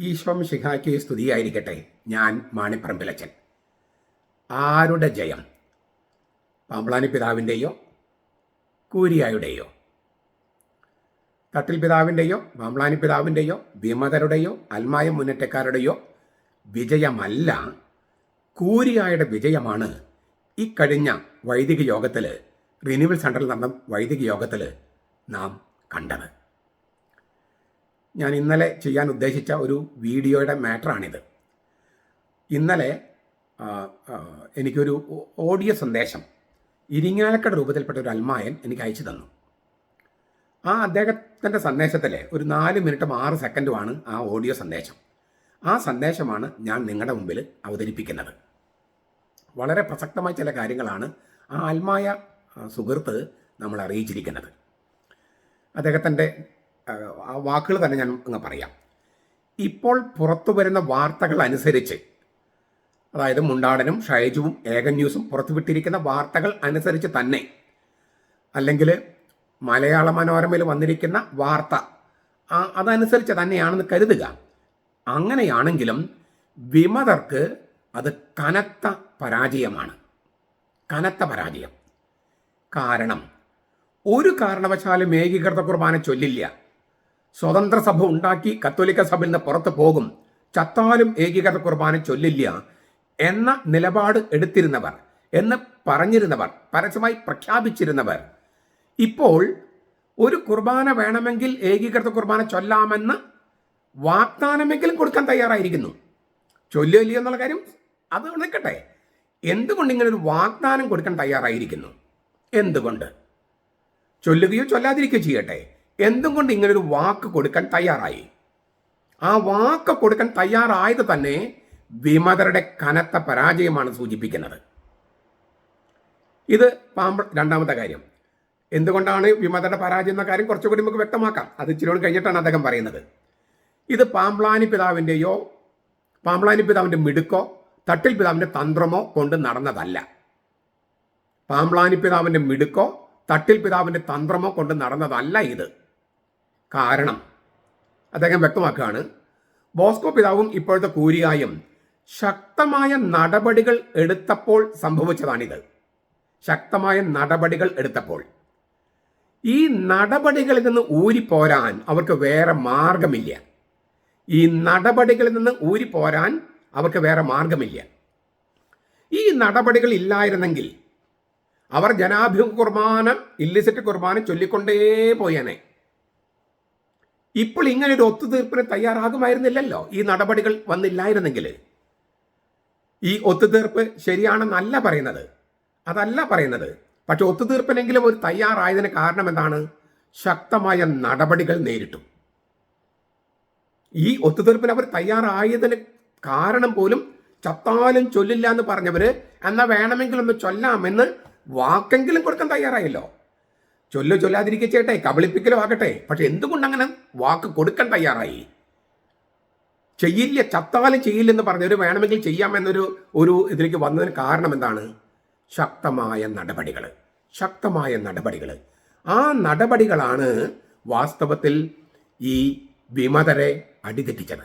ഈശ്വം ശിഖായ്ക്ക് സ്തുതിയായിരിക്കട്ടെ ഞാൻ മാണിപ്പറമ്പിലച്ചൻ. ആരുടെ ജയം? പാമ്പ്ളാനി പിതാവിന്റെയോ കൂരിയായുടെയോ? തട്ടിൽ പിതാവിന്റെയോ പാമ്പ്ളാനി പിതാവിന്റെയോ വിമതരുടെയോ അൽമായ മുന്നേറ്റക്കാരുടെയോ? വിജയമല്ല. കൂരിയായുടെ വിജയമാണ് ഇക്കഴിഞ്ഞ വൈദിക യോഗത്തിൽ റിന്യൂവൽ സെന്ററിൽ നടന്ന വൈദിക യോഗത്തിൽ നാം കണ്ടത്. ഞാൻ ഇന്നലെ ചെയ്യാൻ ഉദ്ദേശിച്ച ഒരു വീഡിയോയുടെ മാറ്ററാണിത്. ഇന്നലെ എനിക്കൊരു ഓഡിയോ സന്ദേശം ഇരിങ്ങാലക്കട രൂപത്തിൽപ്പെട്ട ഒരു അൽമായൻ എനിക്ക് അയച്ചു തന്നു. ആ അദ്ദേഹത്തിന്റെ സന്ദേശത്തിലെ ഒരു നാല് മിനിറ്റും ആറ് സെക്കൻഡുമാണ് ആ ഓഡിയോ സന്ദേശം. ആ സന്ദേശമാണ് ഞാൻ നിങ്ങളുടെ മുമ്പിൽ അവതരിപ്പിക്കുന്നത്. വളരെ പ്രസക്തമായ ചില കാര്യങ്ങളാണ് ആ അൽമായ സുഹൃത്ത് നമ്മൾ അറിയിച്ചിരിക്കുന്നത് അദ്ദേഹത്തിന്റെ ആ വാക്കുകൾ തന്നെ ഞാൻ അങ്ങ് പറയാം. ഇപ്പോൾ പുറത്തു വരുന്ന വാർത്തകൾ അനുസരിച്ച് അതായത് മുണ്ടാടനും ഷൈജുവും ഏകൻ ന്യൂസും പുറത്തുവിട്ടിരിക്കുന്ന വാർത്തകൾ അനുസരിച്ച് തന്നെ അല്ലെങ്കിൽ മലയാള മനോരമയിൽ വന്നിരിക്കുന്ന വാർത്ത അതനുസരിച്ച് തന്നെയാണെന്ന് കരുതുക. അങ്ങനെയാണെങ്കിലും വിമതർക്ക് അത് കനത്ത പരാജയമാണ്. കനത്ത പരാജയം. കാരണം ഒരു കാരണവശാലും ഏകീകൃത കുർബാന ചൊല്ലില്ല. സ്വതന്ത്ര സഭ ഉണ്ടാക്കി കത്തോലിക്ക സഭയിൽ നിന്ന് പുറത്തു പോകും. ചത്താലും ഏകീകൃത കുർബാന ചൊല്ലില്ല എന്ന നിലപാട് എടുത്തിരുന്നവർ എന്ന് പറഞ്ഞിരുന്നവർ പരസ്യമായി പ്രഖ്യാപിച്ചിരുന്നവർ. ഇപ്പോൾ ഒരു കുർബാന വേണമെങ്കിൽ ഏകീകൃത കുർബാന ചൊല്ലാമെന്ന് വാഗ്ദാനമെങ്കിലും കൊടുക്കാൻ തയ്യാറായിരിക്കുന്നു. ചൊല്ലില്ല എന്നുള്ള കാര്യം അത് നിൽക്കട്ടെ. എന്തുകൊണ്ട് ഇങ്ങനെ ഒരു വാഗ്ദാനം കൊടുക്കാൻ തയ്യാറായിരിക്കുന്നു? എന്തുകൊണ്ട്? ചൊല്ലുകയോ ചൊല്ലാതിരിക്കുകയോ ചെയ്യട്ടെ. എന്തുകൊണ്ട് ഇങ്ങനൊരു വാക്ക് കൊടുക്കാൻ തയ്യാറായി? ആ വാക്ക് കൊടുക്കാൻ തയ്യാറായത് തന്നെ വിമതരുടെ കനത്ത പരാജയമാണ് സൂചിപ്പിക്കുന്നത്. ഇത് പാമ്പ രണ്ടാമത്തെ കാര്യം. എന്തുകൊണ്ടാണ് വിമതരുടെ പരാജയം എന്ന കാര്യം കുറച്ചുകൂടി നമുക്ക് വ്യക്തമാക്കാം. അത് ഇച്ചിരി കഴിഞ്ഞിട്ടാണ് അദ്ദേഹം പറയുന്നത്. ഇത് പാമ്പ്ലാനി പിതാവിന്റെയോ പാമ്പ്ലാനി പിതാവിന്റെ മിടുക്കോ തട്ടിൽ പിതാവിന്റെ തന്ത്രമോ കൊണ്ട് നടന്നതല്ല. പാമ്പ്ലാനി പിതാവിന്റെ മിടുക്കോ തട്ടിൽ പിതാവിന്റെ തന്ത്രമോ കൊണ്ട് നടന്നതല്ല ഇത്. കാരണം. അദ്ദേഹം വ്യക്തമാക്കുകയാണ് ബോസ്കോ പിതാവും ഇപ്പോഴത്തെ കൂരിയായും ശക്തമായ നടപടികൾ എടുത്തപ്പോൾ സംഭവിച്ചതാണിത്. ശക്തമായ നടപടികൾ എടുത്തപ്പോൾ. ഈ നടപടികളിൽ നിന്ന് ഊരിപ്പോരാൻ അവർക്ക് വേറെ മാർഗമില്ല. ഈ നടപടികളിൽ നിന്ന് ഊരിപ്പോരാൻ അവർക്ക് വേറെ മാർഗമില്ല. ഈ നടപടികൾ ഇല്ലായിരുന്നെങ്കിൽ അവർ ജനാഭിമുഖ കുർബാന ഇല്ലിസിറ്റ് കുർബാന ചൊല്ലിക്കൊണ്ടേ പോയേനെ. ഇപ്പോൾ ഇങ്ങനെ ഒരു ഒത്തുതീർപ്പിന് തയ്യാറാകുമായിരുന്നില്ലല്ലോ? ഈ നടപടികൾ വന്നില്ലായിരുന്നെങ്കിൽ ഈ ഒത്തുതീർപ്പ് ശരിയാണെന്നല്ല പറയുന്നത്. അതല്ല പറയുന്നത്. പക്ഷെ ഒത്തുതീർപ്പിനെങ്കിലും ഒരു തയ്യാറായതിന് കാരണം എന്താണ്? ശക്തമായ നടപടികൾ നേരിട്ടു. ഈ ഒത്തുതീർപ്പിന് അവർ തയ്യാറായതിന് കാരണം പോലും ചത്താലും ചൊല്ലില്ല എന്ന് പറഞ്ഞവര് എന്നാ വേണമെങ്കിലൊന്ന് ചൊല്ലാമെന്ന് വാക്കെങ്കിലും കൊടുക്കാൻ തയ്യാറായല്ലോ. ചൊല്ലോ ചൊല്ലാതിരിക്കുക ചേട്ടെ കബളിപ്പിക്കലോ ആകട്ടെ. പക്ഷെ എന്തുകൊണ്ട് അങ്ങനെ വാക്ക് കൊടുക്കാൻ തയ്യാറായി? ചെയ്യില്ല ചത്താലും ചെയ്യില്ലെന്ന് പറഞ്ഞവർ വേണമെങ്കിൽ ചെയ്യാമെന്നൊരു ഒരു ഇതിലേക്ക് വന്നതിന് കാരണം എന്താണ്? ശക്തമായ നടപടികൾ ശക്തമായ നടപടികൾ ആ നടപടികളാണ് വാസ്തവത്തിൽ ഈ വിമതരെ അടിതെറ്റിച്ചത്.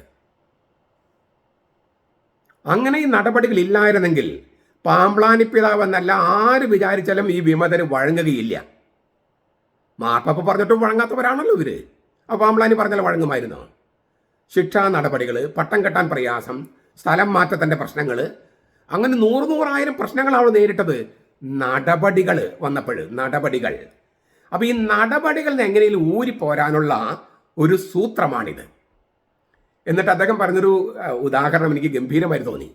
അങ്ങനെ ഈ നടപടികൾ ഇല്ലായിരുന്നെങ്കിൽ പാമ്പ്ലാനി പിതാവ് എന്നല്ല ആര് വിചാരിച്ചാലും ഈ വിമതര് വഴങ്ങുകയില്ല. മാർപ്പാപ്പ പറഞ്ഞിട്ടും വഴങ്ങാത്തവരാണല്ലോ ഇവർ. അപ്പോൾ പാമ്പ്ലാനി പറഞ്ഞാൽ വഴങ്ങുമായിരുന്നു. ശിക്ഷാ നടപടികൾ പട്ടം കെട്ടാൻ പ്രയാസം സ്ഥലം മാറ്റത്തിന്റെ പ്രശ്നങ്ങൾ അങ്ങനെ നൂറ് നൂറായിരം പ്രശ്നങ്ങളാണ് നേരിട്ടത്. നടപടികൾ വന്നപ്പോൾ നടപടികൾ. അപ്പോൾ ഈ നടപടികളിൽ എങ്ങനെയും ഊരി പോരാനുള്ള ഒരു സൂത്രമാണിത്. എന്നിട്ട് അദ്ദേഹം പറഞ്ഞൊരു ഉദാഹരണം എനിക്ക് ഗംഭീരമായി തോന്നി.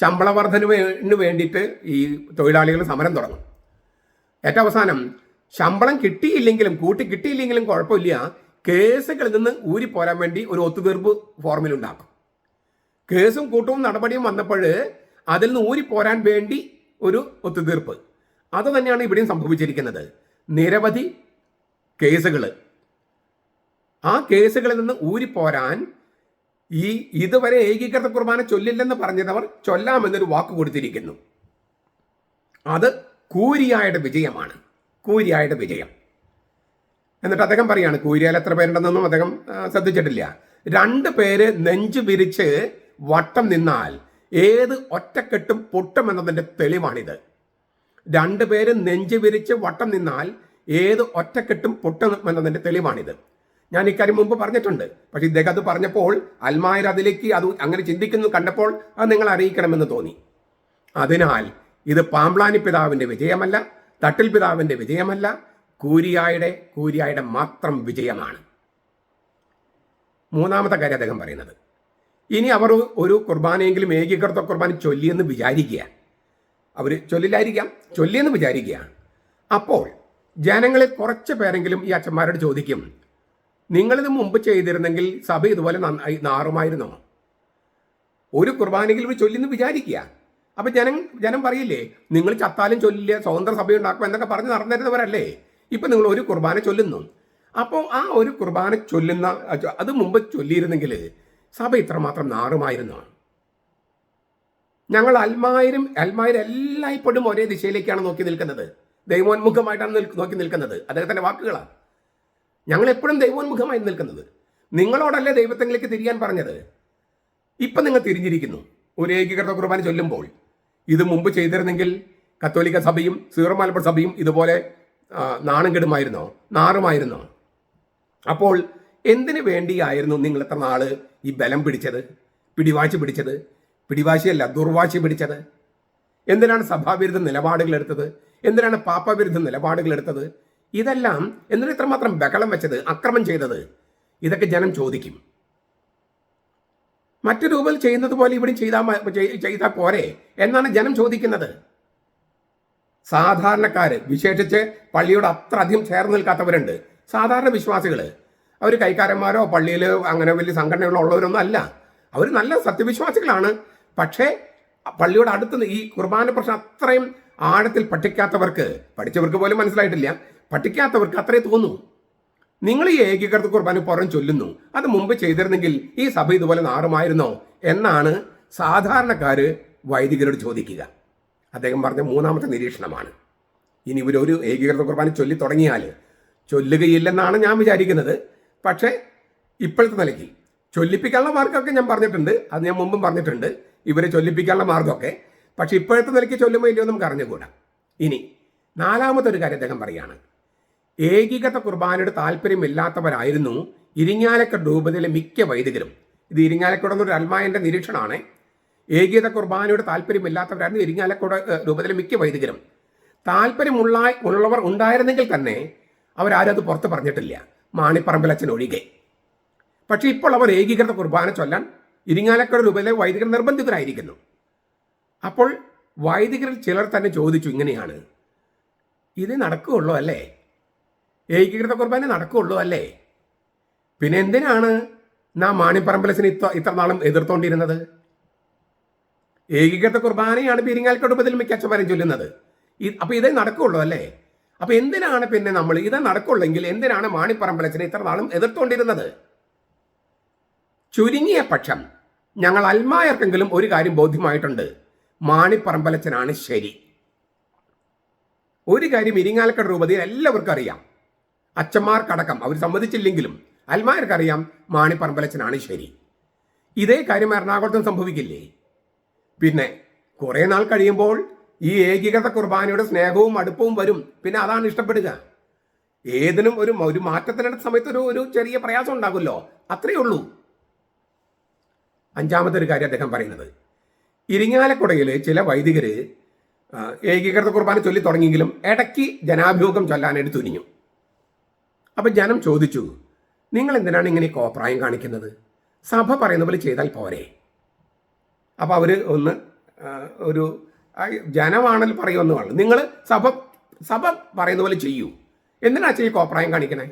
ശമ്പള വർധനവിന് വേണ്ടിയിട്ട് ഈ തൊഴിലാളികൾ സമരം തുടങ്ങും. ഏറ്റവും അവസാനം ശമ്പളം കിട്ടിയില്ലെങ്കിലും കൂട്ടി കിട്ടിയില്ലെങ്കിലും കുഴപ്പമില്ല. കേസുകളിൽ നിന്ന് ഊരി ഊരിപ്പോരാൻ വേണ്ടി ഒരു ഒത്തുതീർപ്പ് ഫോർമുല ഉണ്ടാക്കും. കേസും കൂട്ടവും നടപടിയും വന്നപ്പോൾ അതിൽ നിന്ന് ഊരി ഊരിപ്പോരാൻ വേണ്ടി ഒരു ഒത്തുതീർപ്പ്. അത് തന്നെയാണ് ഇവിടെയും സംഭവിച്ചിരിക്കുന്നത്. നിരവധി കേസുകൾ. ആ കേസുകളിൽ നിന്ന് ഊരി പോരാൻ ഈ ഇതുവരെ ഏകീകൃത കുർബാന ചൊല്ലില്ലെന്ന് പറഞ്ഞവർ ചൊല്ലാമെന്നൊരു വാക്ക് കൊടുത്തിരിക്കുന്നു. അത് കൂരിയായുടെ വിജയമാണ്. കൂരിയായുടെ വിജയം. എന്നിട്ട് അദ്ദേഹം പറയാണ് കൂരിയാൽ എത്ര പേരുണ്ടെന്നൊന്നും അദ്ദേഹം ശ്രദ്ധിച്ചിട്ടില്ല. രണ്ട് പേര് നെഞ്ചു വിരിച്ച് വട്ടം നിന്നാൽ ഏത് ഒറ്റക്കെട്ടും പൊട്ടുമെന്നതിന്റെ തെളിവാണിത്. രണ്ട് പേര് നെഞ്ചു വിരിച്ച് വട്ടം നിന്നാൽ ഏത് ഒറ്റക്കെട്ടും പൊട്ടുമെന്നതിന്റെ തെളിവാണിത്. ഞാൻ ഇക്കാര്യം മുമ്പ് പറഞ്ഞിട്ടുണ്ട്. പക്ഷേ ഇദ്ദേഹം അത് പറഞ്ഞപ്പോൾ അൽമായർ അതിലേക്ക് അത് അങ്ങനെ ചിന്തിക്കുന്നു കണ്ടപ്പോൾ അത് നിങ്ങൾ അറിയിക്കണമെന്ന് തോന്നി. അതിനാൽ ഇത് പാമ്പ്ലാനി പിതാവിന്റെ വിജയമല്ല തട്ടിൽ പിതാവിന്റെ വിജയമല്ല കൂരിയായുടെ കൂരിയായുടെ മാത്രം വിജയമാണ്. മൂന്നാമത്തെ കാര്യം അദ്ദേഹം പറയുന്നത്. ഇനി അവർ ഒരു കുർബാനയെങ്കിലും ഏകീകൃത കുർബാന ചൊല്ലിയെന്ന് വിചാരിക്കുക അവർ ചൊല്ലില്ലായിരിക്കാം ചൊല്ലിയെന്ന് വിചാരിക്കുക അപ്പോൾ ജനങ്ങളിൽ കുറച്ച് പേരെങ്കിലും ഈ അച്ഛന്മാരോട് ചോദിക്കും നിങ്ങളിത് മുമ്പ് ചെയ്തിരുന്നെങ്കിൽ സഭ ഇതുപോലെ നാറുമായിരുന്നോ? ഒരു കുർബാനയെങ്കിലും ചൊല്ലിയെന്ന് വിചാരിക്കുക. അപ്പൊ ജനം ജനം പറയില്ലേ നിങ്ങൾ ചത്താലും ചൊല്ലില്ല സ്വതന്ത്ര സഭ ഉണ്ടാക്കും എന്നൊക്കെ പറഞ്ഞ് നടന്നിരുന്നവരല്ലേ? ഇപ്പൊ നിങ്ങൾ ഒരു കുർബാന ചൊല്ലുന്നു. അപ്പോൾ ആ ഒരു കുർബാന ചൊല്ലുന്ന അത് മുമ്പ് ചൊല്ലിയിരുന്നെങ്കിൽ സഭ ഇത്രമാത്രം നാറുമായിരുന്നു. ഞങ്ങൾ അൽമായരും അൽമായരും എല്ലായ്പ്പോഴും ഒരേ ദിശയിലേക്കാണ് നോക്കി നിൽക്കുന്നത്. ദൈവോന്മുഖമായിട്ടാണ് നോക്കി നിൽക്കുന്നത്. അദ്ദേഹത്തിന്റെ വാക്കുകളാണ് ഞങ്ങൾ എപ്പോഴും ദൈവോന്മുഖമായി നിൽക്കുന്നത്. നിങ്ങളോടല്ലേ ദൈവത്തെങ്കിലേക്ക് തിരിയാൻ പറഞ്ഞത്? ഇപ്പം നിങ്ങൾ തിരിഞ്ഞിരിക്കുന്നു. ഒരു ഏകീകൃത കുർബാന ചൊല്ലുമ്പോൾ ഇത് മുമ്പ് ചെയ്തിരുന്നെങ്കിൽ കത്തോലിക്ക സഭയും സീറോ മലബാർ സഭയും ഇതുപോലെ നാണം കെടുമായിരുന്നോ നാറുമായിരുന്നോ? അപ്പോൾ എന്തിനു വേണ്ടിയായിരുന്നു നിങ്ങൾ എത്ര നാൾ ഈ ബലം പിടിച്ചത്? പിടിവാശി പിടിച്ചത്? പിടിവാശിയല്ല ദുർവാശി പിടിച്ചത്. എന്തിനാണ് സഭാവിരുദ്ധ നിലപാടുകൾ എടുത്തത്? എന്തിനാണ് പാപ്പവിരുദ്ധ നിലപാടുകൾ എടുത്തത്? ഇതെല്ലാം എന്തിനാണ് ഇത്രമാത്രം ബഹളം വെച്ചത്? അക്രമം ചെയ്തത്? ഇതൊക്കെ ജനം ചോദിക്കും. മറ്റു രൂപത്തിൽ ചെയ്യുന്നത് പോലെ ഇവിടെ ചെയ്താൽ ചെയ്താൽ പോരെ എന്നാണ് ജനം ചോദിക്കുന്നത്. സാധാരണക്കാര് വിശേഷിച്ച് പള്ളിയോട് അത്ര അധികം ചേർന്ന് നിൽക്കാത്തവരുണ്ട്. സാധാരണ വിശ്വാസികൾ അവർ കൈക്കാരന്മാരോ പള്ളിയിൽ അങ്ങനെ വലിയ സംഘടനകളോ ഉള്ളവരൊന്നും അല്ല. അവർ നല്ല സത്യവിശ്വാസികളാണ്. പക്ഷേ പള്ളിയോട് അടുത്ത് ഈ കുർബാന പ്രശ്നം അത്രയും ആഴത്തിൽ പഠിക്കാത്തവർക്ക് പഠിച്ചവർക്ക് പോലും മനസ്സിലായിട്ടില്ല. പഠിക്കാത്തവർക്ക് അത്രേ തോന്നൂ. നിങ്ങൾ ഈ ഏകീകൃത കുർബാന പുറം ചൊല്ലുന്നു. അത് മുമ്പ് ചെയ്തിരുന്നെങ്കിൽ ഈ സഭ ഇതുപോലെ നാറുമായിരുന്നോ? എന്നാണ് സാധാരണക്കാര് വൈദികരോട് ചോദിക്കുക. അദ്ദേഹം പറഞ്ഞ മൂന്നാമത്തെ നിരീക്ഷണമാണ്. ഇനി ഇവരൊരു ഏകീകൃത കുർബാന ചൊല്ലി തുടങ്ങിയാൽ ചൊല്ലുകയില്ലെന്നാണ് ഞാൻ വിചാരിക്കുന്നത്. പക്ഷേ ഇപ്പോഴത്തെ നിലയ്ക്ക് ചൊല്ലിപ്പിക്കാനുള്ള മാർഗമൊക്കെ ഞാൻ പറഞ്ഞിട്ടുണ്ട്. അത് ഞാൻ മുമ്പും പറഞ്ഞിട്ടുണ്ട്. ഇവരെ ചൊല്ലിപ്പിക്കാനുള്ള മാർഗമൊക്കെ. പക്ഷെ ഇപ്പോഴത്തെ നിലയ്ക്ക് ചൊല്ലുമ്പോൾ ഇല്ലയോ നമുക്ക് അറിഞ്ഞുകൂടാ ഇനി നാലാമത്തെ ഒരു കാര്യം അദ്ദേഹം പറയാണ് ഏകീകൃത കുർബാനയുടെ താല്പര്യമില്ലാത്തവരായിരുന്നു ഇരിങ്ങാലക്കട രൂപതയിലെ മിക്ക വൈദികരും. ഇത് ഇരിങ്ങാലക്കുട എന്നൊരു അൽമായന്റെ നിരീക്ഷണമാണ്. ഏകീകൃത കുർബാനയുടെ താല്പര്യമില്ലാത്തവരായിരുന്നു ഇരിങ്ങാലക്കുട രൂപതയിലെ മിക്ക വൈദികരും. താല്പര്യമുള്ള ഉള്ളവർ ഉണ്ടായിരുന്നെങ്കിൽ തന്നെ അവരാരും അത് പുറത്ത് പറഞ്ഞിട്ടില്ല. മാണിപ്പറമ്പിലച്ഛൻ ഒഴികെ. പക്ഷേ ഇപ്പോൾ അവർ ഏകീകൃത കുർബാന ചൊല്ലാൻ ഇരിങ്ങാലക്കുട രൂപതയിലെ വൈദികർ നിർബന്ധിതരായിരിക്കുന്നു. അപ്പോൾ വൈദികരിൽ ചിലർ തന്നെ ചോദിച്ചു ഇങ്ങനെയാണ്. ഇത് നടക്കുകയുള്ളൂ അല്ലേ? ഏകീകൃത കുർബാന നടക്കുകയുള്ളൂ അല്ലേ? പിന്നെ എന്തിനാണ് നാം മാണിപ്പറമ്പലസിന് ഇത്ര ഇത്ര നാളും എതിർത്തോണ്ടിരുന്നത്? ഏകീകൃത കുർബാനയാണ് പെരിങ്ങാൽക്കടുപ്പത്തിൽ മിക്ക അച്ഛന്മാരും ചൊല്ലുന്നത്. അപ്പോൾ അപ്പൊ ഇതേ നടക്കുകയുള്ളൂ അല്ലേ? അപ്പൊ എന്തിനാണ് പിന്നെ നമ്മൾ ഇത് നടക്കുള്ളെങ്കിൽ എന്തിനാണ് മാണിപ്പറമ്പലസിനെ ഇത്ര നാളും എതിർത്തോണ്ടിരുന്നത്? ചുരുങ്ങിയ പക്ഷം ഞങ്ങൾ അൽമായർക്കെങ്കിലും ഒരു കാര്യം ബോധ്യമായിട്ടുണ്ട്. മാണിപ്പറമ്പലച്ചനാണ് ശരി. ഒരു കാര്യം ഇരിങ്ങാലക്കട രൂപതയിൽ എല്ലാവർക്കും അറിയാം. അച്ഛന്മാർക്കടക്കം അവർ സമ്മതിച്ചില്ലെങ്കിലും അൽമാർക്കറിയാം മാണിപ്പറമ്പലച്ചനാണ് ശരി ഇതേ കാര്യം എറണാകുളത്തും സംഭവിക്കില്ലേ? പിന്നെ കുറേ നാൾ കഴിയുമ്പോൾ ഈ ഏകീകൃത കുർബാനയുടെ സ്നേഹവും അടുപ്പവും വരും. പിന്നെ അതാണ് ഇഷ്ടപ്പെടുക. ഏതിനും ഒരു ഒരു മാറ്റത്തിനടുത്ത സമയത്ത് ഒരു ഒരു ചെറിയ പ്രയാസം ഉണ്ടാകുമല്ലോ. അത്രയേ ഉള്ളൂ. അഞ്ചാമത്തെ ഒരു കാര്യം അദ്ദേഹം പറയുന്നത്. ഇരിങ്ങാലക്കുടയിൽ ചില വൈദികര് ആ, ഏകീകൃത കുർബാന ചൊല്ലി തുടങ്ങിയെങ്കിലും ഇടയ്ക്ക് ജനാഭിമുഖം ചൊല്ലാനായിട്ട് തുനിഞ്ഞു അപ്പം ജനം ചോദിച്ചു നിങ്ങൾ എന്തിനാണ് ഇങ്ങനെ കോപ്രായം കാണിക്കുന്നത്? സഭ പറയുന്ന പോലെ ചെയ്താൽ പോരെ? അപ്പോൾ അവർ ഒന്ന് ഒരു ജനമാണല്ലോ പറയുമെന്ന് പറഞ്ഞു. നിങ്ങൾ സഭ സഭ പറയുന്ന പോലെ ചെയ്യൂ. എന്തിനാ ചെയ്യും കോപ്രായം കാണിക്കണേ?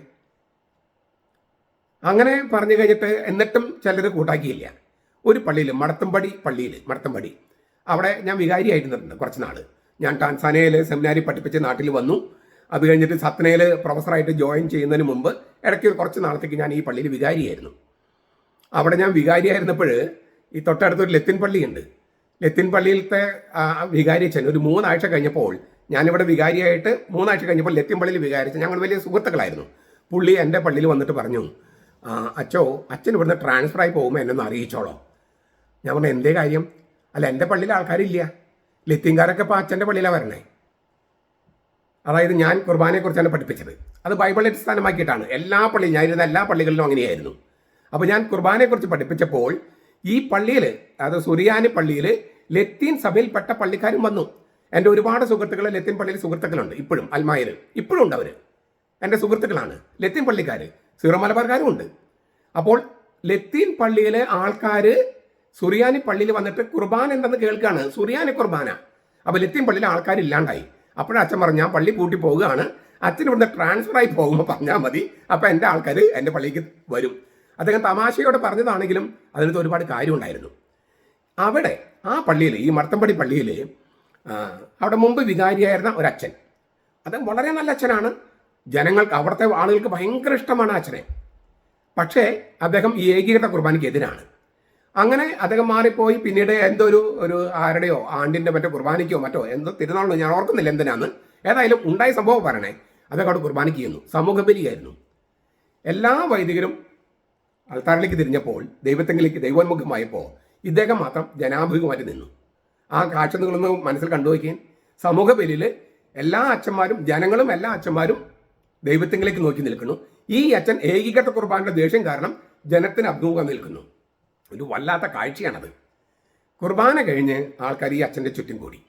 അങ്ങനെ പറഞ്ഞു കഴിഞ്ഞിട്ട് എന്നിട്ടും ചിലർ കൂട്ടാക്കിയില്ല. ഒരു പള്ളിയിൽ മടത്തമ്പടി പള്ളിയിൽ മടത്തമ്പടി അവിടെ ഞാൻ വികാരിയായിരുന്നിട്ടുണ്ട് കുറച്ച് നാൾ ഞാൻ ടാൻസാനയിൽ സെമിനാരി പഠിപ്പിച്ച് നാട്ടിൽ വന്നു. അത് കഴിഞ്ഞിട്ട് സത്നയിൽ പ്രൊഫസറായിട്ട് ജോയിൻ ചെയ്യുന്നതിന് മുമ്പ് ഇടയ്ക്ക് കുറച്ച് നാളത്തേക്ക് ഞാൻ ഈ പള്ളിയിൽ വികാരിയായിരുന്നു. അവിടെ ഞാൻ വികാരിയായിരുന്നപ്പോൾ ഈ തൊട്ടടുത്തൊരു ലത്തിൻ പള്ളിയുണ്ട്. ലത്തിൻ പള്ളിയിലത്തെ ആ, വികാരിയച്ഛൻ ഒരു മൂന്നാഴ്ച കഴിഞ്ഞപ്പോൾ ഞാനിവിടെ വികാരിയായിട്ട് മൂന്നാഴ്ച കഴിഞ്ഞപ്പോൾ ലത്തിൻ പള്ളിയിൽ വികാരിച്ച ഞങ്ങൾ വലിയ സുഹൃത്തുക്കളായിരുന്നു. പുള്ളി എന്റെ പള്ളിയിൽ വന്നിട്ട് പറഞ്ഞു അച്ചോ അച്ഛൻ ഇവിടുന്ന് ട്രാൻസ്ഫർ ആയി പോകുമ്പോൾ എന്നൊന്ന് അറിയിച്ചോളോ. ഞാൻ പറഞ്ഞു എന്തേ കാര്യം? അല്ല എന്റെ പള്ളിയിൽ ആൾക്കാരില്ല. ലത്തിൻകാരൊക്കെ ഇപ്പോൾ അച്ഛന്റെ പള്ളിയിലാണ് വരണേ. അതായത് ഞാൻ കുർബാനയെക്കുറിച്ചാണ് പഠിപ്പിച്ചത്. അത് ബൈബിളിൽ അടിസ്ഥാനമാക്കിയിട്ടാണ്. എല്ലാ പള്ളിയും ഞാൻ ഇരുന്ന എല്ലാ പള്ളികളിലും അങ്ങനെയായിരുന്നു. അപ്പോൾ ഞാൻ കുർബാനയെക്കുറിച്ച് പഠിപ്പിച്ചപ്പോൾ ഈ പള്ളിയിൽ അത് സുറിയാനി പള്ളിയിൽ ലത്തീൻ സഭയിൽപ്പെട്ട പള്ളിക്കാരും വന്നു. എന്റെ ഒരുപാട് സുഹൃത്തുക്കൾ ലത്തീൻ പള്ളിയിൽ സുഹൃത്തുക്കളുണ്ട് ഇപ്പോഴും അൽമായിൽ ഇപ്പോഴും ഉണ്ട് അവർ എന്റെ സുഹൃത്തുക്കളാണ് ലത്തീൻ പള്ളിക്കാർ സീറോ മലബാർക്കാരും ഉണ്ട്. അപ്പോൾ ലത്തീൻ പള്ളിയിലെ ആൾക്കാർ സുറിയാനി പള്ളിയിൽ വന്നിട്ട് കുർബാന എന്തെന്ന് കേൾക്കുകയാണ് സുറിയാനി കുർബാന. അപ്പോൾ ലത്തീൻ പള്ളിയിലെ ആൾക്കാർ അപ്പോഴാ അച്ഛൻ പറഞ്ഞു ഞാൻ പള്ളി കൂട്ടി പോവുകയാണ്. അച്ഛൻ ഇവിടുന്ന് ട്രാൻസ്ഫർ ആയി പോകുമ്പോൾ പറഞ്ഞാൽ മതി. അപ്പോൾ എന്റെ ആൾക്കാർ എന്റെ പള്ളിക്ക് വരും. അദ്ദേഹം തമാശയോടെ പറഞ്ഞതാണെങ്കിലും അതിനകത്ത് ഒരുപാട് കാര്യമുണ്ടായിരുന്നു. അവിടെ ആ പള്ളിയിൽ ഈ മർത്തമ്പടി പള്ളിയിൽ അവിടെ മുമ്പ് വികാരിയായിരുന്ന ഒരച്ഛൻ. അദ്ദേഹം വളരെ നല്ല അച്ഛനാണ്. ജനങ്ങൾക്ക് അവിടുത്തെ ആളുകൾക്ക് ഭയങ്കര ഇഷ്ടമാണ് അച്ഛനെ. പക്ഷേ അദ്ദേഹം ഈ ഏകീകൃത കുർബാനയ്ക്ക് എതിരാണ് അങ്ങനെ അദ്ദേഹം മാറിപ്പോയി. പിന്നീട് എന്തോ ഒരു ഒരു ആരുടെയോ ആണ്ടിന്റെ മറ്റോ കുർബാനിക്കോ മറ്റോ എന്തോ തിരുനാളോ ഞാൻ ഓർക്കുന്നില്ല എന്തിനാന്ന്. ഏതായാലും ഉണ്ടായ സംഭവം പറയണേ. അദ്ദേഹം അവിടെ കുർബാനയ്ക്ക് ചെയ്യുന്നു. സമൂഹ ബലിയായിരുന്നു എല്ലാ വൈദികരും അൾത്താറിലേക്ക് തിരിഞ്ഞപ്പോൾ ദൈവത്തെങ്കിലേക്ക് ദൈവോന്മുഖമായപ്പോൾ ഇദ്ദേഹം മാത്രം ജനാഭിമുഖമായിട്ട് നിന്നു. ആ കാഴ്ച നിങ്ങളൊന്ന് മനസ്സിൽ കണ്ടുവയ്ക്കുകയും സമൂഹ ബലിയിൽ എല്ലാ അച്ഛന്മാരും ജനങ്ങളും എല്ലാ അച്ഛന്മാരും ദൈവത്തെങ്കിലേക്ക് നോക്കി നിൽക്കുന്നു. ഈ അച്ഛൻ ഏകീകൃത കുർബാനയുടെ ദേഷ്യം കാരണം ജനത്തിന് അഭിമുഖം നിൽക്കുന്നു. ഒരു വല്ലാത്ത കാഴ്ചയാണത്. കുർബാന കഴിഞ്ഞ് ആൾക്കാർ ഈ അച്ഛന്റെ ചുറ്റും കൂടി.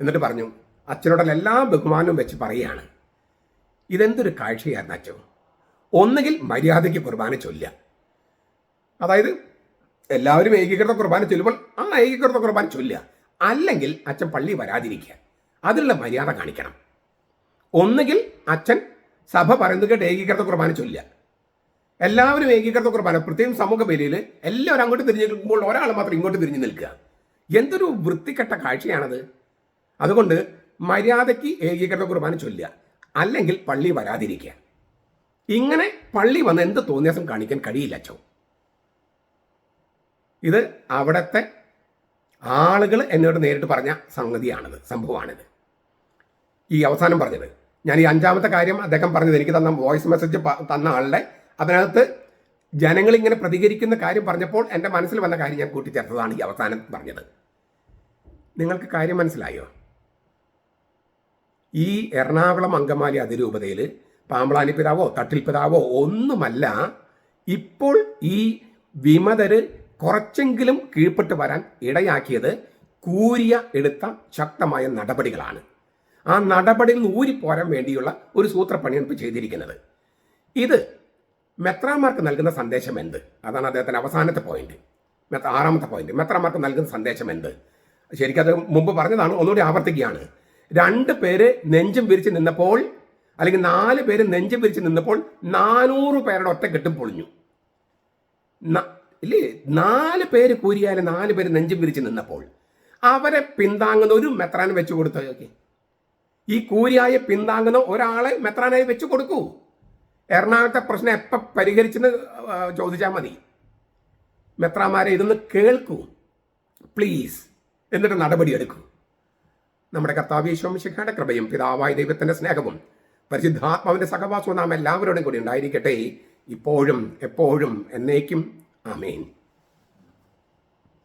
എന്നിട്ട് പറഞ്ഞു അച്ഛനോടുള്ള എല്ലാ ബഹുമാനവും വെച്ച് പറയുകയാണ്. ഇതെന്തൊരു കാഴ്ചയായിരുന്നു അച്ഛൻ? ഒന്നുകിൽ മര്യാദയ്ക്ക് കുർബാന ചൊല്ലുക. അതായത് എല്ലാവരും ഏകീകൃത കുർബാന ചൊല്ലുമ്പോൾ ആ ഏകീകൃത കുർബാന ചൊല്ലുക. അല്ലെങ്കിൽ അച്ഛൻ പള്ളി വരാതിരിക്കുക. അതിനുള്ള മര്യാദ കാണിക്കണം. ഒന്നുകിൽ അച്ഛൻ സഭ പറയുന്നത് കേട്ട് ഏകീകൃത കുർബാന ചൊല്ലുക. എല്ലാവരും ഏകീകൃത കുർബാന പ്രത്യേകം സമൂഹ ബലിയിൽ എല്ലാവരും അങ്ങോട്ട് തിരിഞ്ഞു നിൽക്കുമ്പോൾ ഒരാൾ മാത്രം ഇങ്ങോട്ട് തിരിഞ്ഞു നിൽക്കുക. എന്തൊരു വൃത്തികെട്ട കാഴ്ചയാണത്. അതുകൊണ്ട് മര്യാദയ്ക്ക് ഏകീകൃത കുർബാന ചൊല്ലുക. അല്ലെങ്കിൽ പള്ളി വരാതിരിക്കുക. ഇങ്ങനെ പള്ളി വന്ന് എന്ത് തോന്നിയാസം കാണിക്കാൻ കഴിയില്ല അച്ഛൻ ഇത് അവിടുത്തെ ആളുകൾ എന്നോട് നേരിട്ട് പറഞ്ഞ സംഗതിയാണിത് സംഭവമാണിത്. ഈ അവസാനം പറഞ്ഞത്. ഞാൻ ഈ അഞ്ചാമത്തെ കാര്യം അദ്ദേഹം പറഞ്ഞത് എനിക്ക് തന്ന വോയിസ് മെസ്സേജ് തന്ന ആളുടെ അതിനകത്ത് ജനങ്ങളിങ്ങനെ പ്രതികരിക്കുന്ന കാര്യം പറഞ്ഞപ്പോൾ എന്റെ മനസ്സിൽ വന്ന കാര്യം ഞാൻ കൂട്ടിച്ചേർത്തതാണ് ഈ അവസാനം പറഞ്ഞത്. നിങ്ങൾക്ക് കാര്യം മനസ്സിലായോ? ഈ എറണാകുളം അങ്കമാലി അതിരൂപതയിൽ പാമ്പളാനി പിതാവോ തട്ടിൽ പിതാവോ ഒന്നുമല്ല ഇപ്പോൾ ഈ വിമതര് കുറച്ചെങ്കിലും കീഴ്പ്പെട്ട് വരാൻ ഇടയാക്കിയത് കൂരിയ എടുത്ത ശക്തമായ നടപടികളാണ്. ആ നടപടിയിൽ നിന്ന് ഊരിപ്പോരാൻ വേണ്ടിയുള്ള ഒരു സൂത്രപ്പണിയാണ് ഇപ്പോൾ ചെയ്തിരിക്കുന്നത്. ഇത് മെത്രാമാർക്ക് നൽകുന്ന സന്ദേശം എന്ത്? അതാണ് അദ്ദേഹത്തിന്റെ അവസാനത്തെ പോയിന്റ് മെത്ത- ആറാമത്തെ പോയിന്റ് മെത്രാമാർക്ക് നൽകുന്ന സന്ദേശം എന്ത്? ശരിക്കും അത് മുമ്പ് പറഞ്ഞതാണ് ഒന്നുകൂടി ആവർത്തിക്കുകയാണ്. രണ്ട് പേര് നെഞ്ചും വിരിച്ച് നിന്നപ്പോൾ അല്ലെങ്കിൽ നാല് പേര് നെഞ്ചും വിരിച്ച് നിന്നപ്പോൾ നാനൂറ് പേരുടെ ഒറ്റ കെട്ടും പൊളിഞ്ഞു. ഇല്ലേ? നാല് പേര് കൂരിയാലും നാല് പേര് നെഞ്ചും വിരിച്ച് നിന്നപ്പോൾ അവരെ പിന്താങ്ങുന്ന ഒരു മെത്രാൻ വെച്ചു കൊടുത്തു ഈ കൂരിയായ പിന്താങ്ങുന്ന ഒരാളെ മെത്രാനായി വെച്ചു കൊടുക്കൂ. എറണാകുളത്തെ പ്രശ്നം എപ്പം പരിഹരിച്ചെന്ന് ചോദിച്ചാൽ മതി. മെത്രാമാരെ ഇതൊന്ന് കേൾക്കൂ. പ്ലീസ് എന്നിട്ട് നടപടിയെടുക്കൂ നമ്മുടെ കർത്താവ് ശോമിശിഖയുടെ കൃപയും പിതാവായ ദൈവത്തിന്റെ സ്നേഹവും പരിശുദ്ധാത്മാവിന്റെ സഹവാസവും നാം എല്ലാവരോടും കൂടി ഉണ്ടായിരിക്കട്ടെ. ഇപ്പോഴും എപ്പോഴും എന്നേക്കും. ആമേൻ.